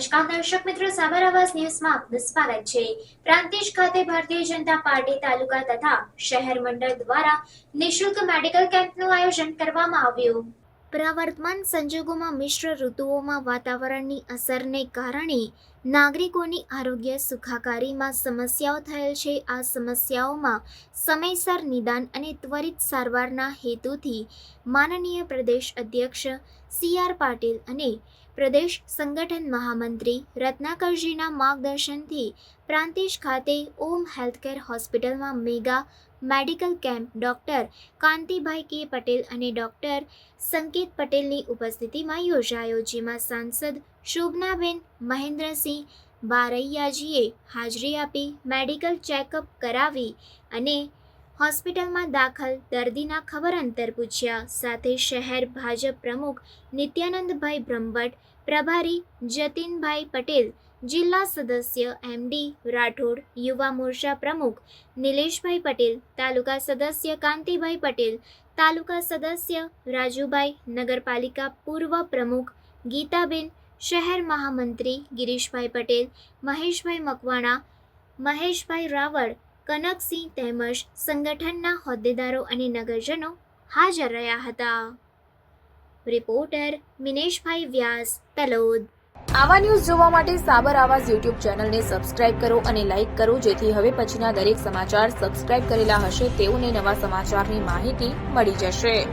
દર્શક મિત્રો, સાબર આવાસ ન્યૂઝમાં આપનું સ્વાગત છે. પ્રાંતિજ ખાતે ભારતીય જનતા પાર્ટી તાલુકા તથા શહેર મંડળ દ્વારા નિશુલ્ક મેડિકલ કેમ્પનું આયોજન કરવામાં આવ્યું. પ્રવર્તમાન સંજોગોમાં મિશ્ર ઋતુઓમાં વાતાવરણની અસરને કારણે નાગરિકોની આરોગ્ય સુખાકારીમાં સમસ્યાઓ થયેલ છે. આ સમસ્યાઓમાં સમયસર નિદાન અને ત્વરિત સારવારના હેતુથી માનનીય પ્રદેશ અધ્યક્ષ સી આર પાટીલ અને પ્રદેશ સંગઠન મહામંત્રી રત્નાકરજીના માર્ગદર્શનથી પ્રાંતિજ ખાતે ઓમ હેલ્થકેર હોસ્પિટલમાં mega medical camp. Doctor Kantibhai K Patel અને ડૉક્ટર સંકેત પટેલની ઉપસ્થિતિમાં યોજાયો, જેમાં સાંસદ શોભનાબેન મહેન્દ્રસિંહ બારૈયાજીએ હાજરી આપી, મેડિકલ ચેકઅપ કરાવી અને હોસ્પિટલમાં દાખલ દર્દીના ખબર અંતર પૂછ્યા. સાથે શહેર ભાજપ પ્રમુખ નિત્યાનંદભાઈ બ્રહ્મભટ્ટ, પ્રભારી જતીનભાઈ પટેલ, જિલ્લા સદસ્ય એમડી રાઠોડ, યુવા મોરચા પ્રમુખ નિલેશભાઈ પટેલ, તાલુકા સદસ્ય કાંતિભાઈ પટેલ, તાલુકા સદસ્ય રાજુભાઈ, નગરપાલિકા પૂર્વ પ્રમુખ ગીતાબેન, શહેર મહામંત્રી ગિરીશભાઈ પટેલ, મહેશભાઈ મકવાણા, મહેશભાઈ રાવળ કનકસિંહ તેમજ સંગઠનના હોદ્દેદારો અને નગરજનો હાજર રહ્યા હતા. રિપોર્ટર મિનેશભાઈ વ્યાસ તલોદ આવા ન્યૂઝ જોવા માટે સાબર આવાઝ યુટ્યુબ ચેનલને સબસ્ક્રાઇબ કરો અને લાઇક કરો, જેથી હવે પછીના દરેક સમાચાર સબસ્ક્રાઇબ કરેલા હશે તેઓને નવા સમાચારની માહિતી મળી જશે.